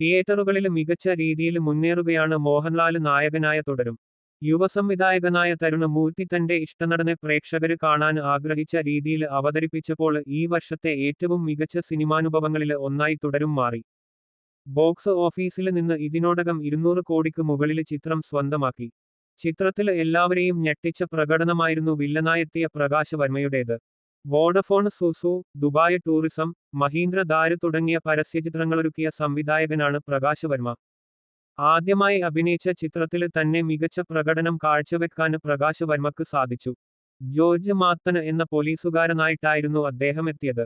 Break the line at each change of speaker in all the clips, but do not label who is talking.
തിയേറ്ററുകളിൽ മികച്ച രീതിയിൽ മുന്നേറുകയാണ് മോഹൻലാൽ നായകനായ തുടരും. യുവസംവിധായകനായ തരുണ് മൂർത്തി തന്റെ ഇഷ്ടനടനെ പ്രേക്ഷകര് കാണാൻ ആഗ്രഹിച്ച രീതിയിൽ അവതരിപ്പിച്ചപ്പോൾ ഈ വർഷത്തെ ഏറ്റവും മികച്ച സിനിമാനുഭവങ്ങളിൽ ഒന്നായി തുടരും മാറി. ബോക്സ് ഓഫീസിൽ നിന്ന് ഇതിനോടകം ഇരുന്നൂറ് കോടിക്ക് മുകളിൽ ചിത്രം സ്വന്തമാക്കി. ചിത്രത്തിൽ എല്ലാവരെയും ഞെട്ടിച്ച പ്രകടനമായിരുന്നു വില്ലനായെത്തിയ Prakash വർമ്മയുടേത്. Vodafone Zoozoo Dubai tourism Mahindra ദാര് തുടങ്ങിയ പരസ്യചിത്രങ്ങളൊരുക്കിയ സംവിധായകനാണ് പ്രകാശ് വർമ്മ ആദ്യമായി അഭിനയിച്ച ചിത്രത്തിൽ തന്നെ മികച്ച പ്രകടനം കാഴ്ചവെക്കാൻ പ്രകാശ് വർമ്മക്ക് സാധിച്ചു. ജോർജ് മാത്തന് എന്ന പോലീസുകാരനായിട്ടായിരുന്നു അദ്ദേഹം എത്തിയത്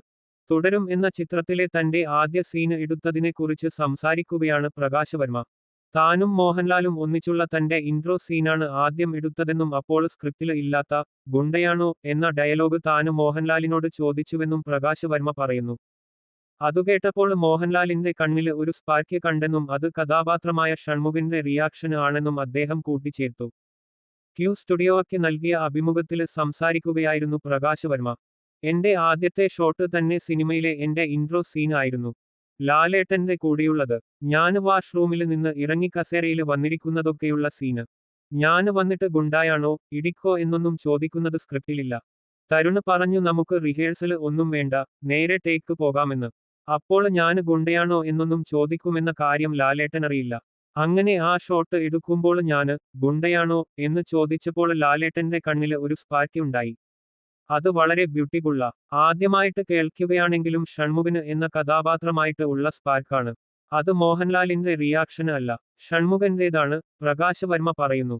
തുടരും എന്ന ചിത്രത്തിലെ തന്റെ ആദ്യ സീന് എടുത്തതിനെക്കുറിച്ച് സംസാരിക്കുകയാണ് പ്രകാശ് വർമ്മ താനും മോഹൻലാലും ഒന്നിച്ചുള്ള തന്റെ ഇൻട്രോ സീനാണ് ആദ്യം എടുത്തതെന്നും അപ്പോൾ സ്ക്രിപ്റ്റിൽ ഇല്ലാത്ത ഗുണ്ടയാണോ എന്ന ഡയലോഗ് താനും മോഹൻലാലിനോട് ചോദിച്ചുവെന്നും പ്രകാശ് വർമ്മ പറയുന്നു. അതുകേട്ടപ്പോൾ മോഹൻലാലിന്റെ കണ്ണിൽ ഒരു സ്പാർക്ക് കണ്ടെന്നും അത് കഥാപാത്രമായ ഷൺമുഖിന്റെ റിയാക്ഷൻ ആണെന്നും അദ്ദേഹം കൂട്ടിച്ചേർത്തു. ക്യൂ സ്റ്റുഡിയോയ്ക്ക് നൽകിയ അഭിമുഖത്തിൽ സംസാരിക്കുകയായിരുന്നു പ്രകാശ് വർമ്മ. എന്റെ ആദ്യത്തെ ഷോട്ട് തന്നെ സിനിമയിലെ എന്റെ ഇൻട്രോ സീൻ ആയിരുന്നു. ലാലേട്ടന്റെ കൂടെയുള്ളത് ഞാൻ വാഷ്റൂമിൽ നിന്ന് ഇറങ്ങി കസേരയിൽ വന്നിരിക്കുന്നതൊക്കെയുള്ള സീന്. ഞാൻ വന്നിട്ട് ഗുണ്ടായാണോ ഇടിക്കോ എന്നൊന്നും ചോദിക്കുന്നത് സ്ക്രിപ്റ്റിലില്ല. തരുണ് പറഞ്ഞു നമുക്ക് റിഹേഴ്സൽ ഒന്നും വേണ്ട നേരെ ടേക്ക് പോകാമെന്ന്. അപ്പോൾ ഞാൻ ഗുണ്ടയാണോ എന്നൊന്നും ചോദിക്കുമെന്ന കാര്യം ലാലേട്ടൻ അറിയില്ല അങ്ങനെ ആ ഷോട്ട് എടുക്കുമ്പോൾ ഞാൻ ഗുണ്ടയാണോ എന്ന് ചോദിച്ചപ്പോൾ ലാലേട്ടന്റെ കണ്ണിൽ ഒരു സ്പാർക്ക് ഉണ്ടായി. അത് വളരെ ബ്യൂട്ടിഫുള്ള. ആദ്യമായിട്ട് കേൾക്കുകയാണെങ്കിലും ഷൺമുഖന് എന്ന കഥാപാത്രമായിട്ട് ഉള്ള സ്പാർക്കാണ്. അത് മോഹൻലാലിന്റെ റിയാക്ഷന് അല്ല. ഷൺമുഖന്റേതാണ് പ്രകാശ് വർമ്മ പറയുന്നു.